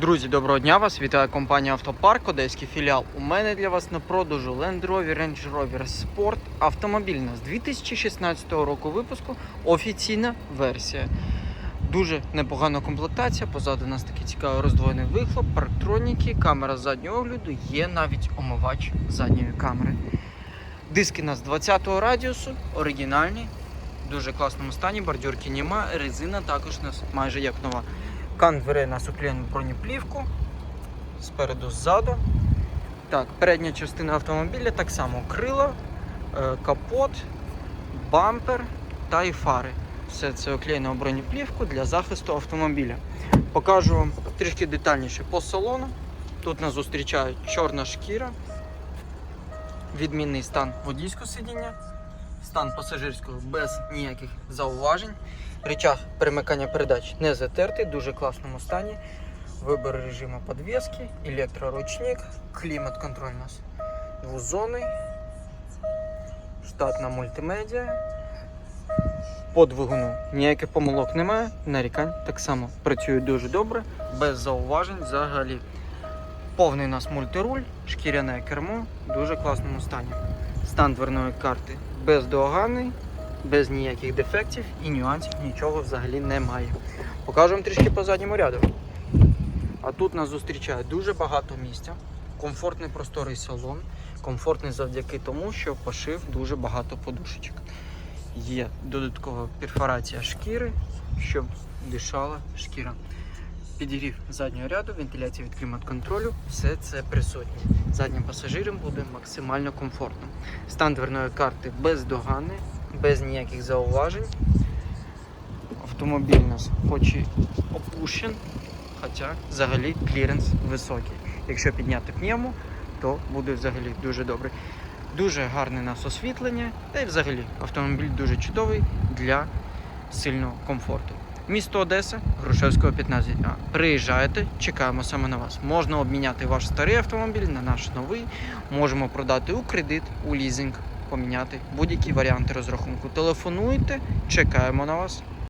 Друзі, доброго дня вас! Вітає компанія Автопарк, Одеський філіал. У мене для вас на продажу Land Rover Range Rover Sport автомобільна з 2016 року випуску. Офіційна версія. Дуже непогана комплектація. Позаду у нас такий цікавий роздвоєний вихлоп, парктроніки, камера заднього огляду, є навіть омивач задньої камери. Диски у нас 20-го радіусу, оригінальні, в дуже класному стані, бордюрки нема, резина також у нас майже як нова. Кан дверей нас уклеєний бронеплівку. Спереду, ззаду. Так, передня частина автомобіля так само крила, е, капот, бампер та і фари. Все це оклеєно бронеплівку для захисту автомобіля. Покажу вам трішки детальніше по салону. Тут нас зустрічає чорна шкіра, відмінний стан водійського сидіння, стан пасажирського без ніяких зауважень. Рычаг перемикання передач не затертий, в дуже класному стані. Вибір режиму подвески, електроручник, клімат-контроль у нас двозонний, штатна мультимедіа. По двигуну ніяких помилок немає, нарікань так само працює дуже добре, без зауважень взагалі. Повний у нас мультируль, шкіряне кермо, в дуже класному стані. Стан дверної карти бездоганний, без ніяких дефектів і нюансів нічого взагалі немає. Покажу вам трішки по задньому ряду. А тут нас зустрічає дуже багато місця, комфортний просторий салон, комфортний завдяки тому, що пошив дуже багато подушечок. Є додаткова перфорація шкіри, щоб дишала шкіра. Підігрів заднього ряду, вентиляція від клімат-контролю, все це присутнє. Заднім пасажирам буде максимально комфортно. Стан дверної карти бездоганний, без ніяких зауважень. Автомобіль у нас хоч і опущен, хоча взагалі кліренс високий. Якщо підняти пневму, то буде взагалі дуже добре. Дуже гарне у нас освітлення, та й взагалі автомобіль дуже чудовий для сильного комфорту. Місто Одеса, Грушевського 15А. Приїжджайте, чекаємо саме на вас. Можна обміняти ваш старий автомобіль на наш новий. Можемо продати у кредит, у лізинг, поміняти будь-які варіанти розрахунку. Телефонуйте, чекаємо на вас.